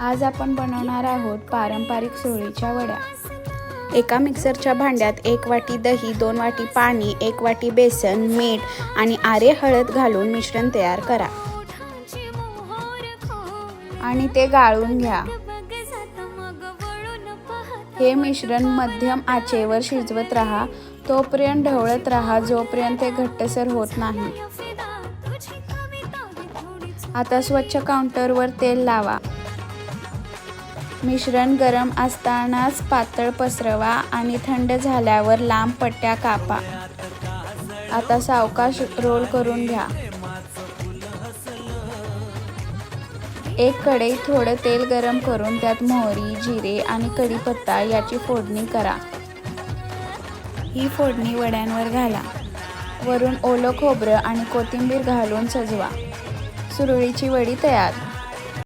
आज आपण बनवणार आहोत पारंपरिक सोळीच्या वड्या. एका मिक्सरच्या भांड्यात एक वाटी दही दोन वाटी पाणी एक वाटी बेसन मीठ आणि आरे हळद घालून मिश्रण तयार करा. आणि ते गाळून घ्या. हे मिश्रण मध्यम आचेवर शिजवत राहा. तोपर्यंत ढवळत राहा जोपर्यंत ते घट्टसर होत नाही. आता स्वच्छ काउंटरवर तेल लावा. मिश्रण गरम असतानाच पातळ पसरवा आणि थंड झाल्यावर लांब पट्ट्या कापा. आता सावकाश रोल करून घ्या. एक कढई थोडं तेल गरम करून त्यात मोहरी जिरे आणि कढीपत्ता याची फोडणी करा. ही फोडणी वड्यांवर घाला. वरून ओलं खोबरं आणि कोथिंबीर घालून सजवा. सुरळीची वडी तयार.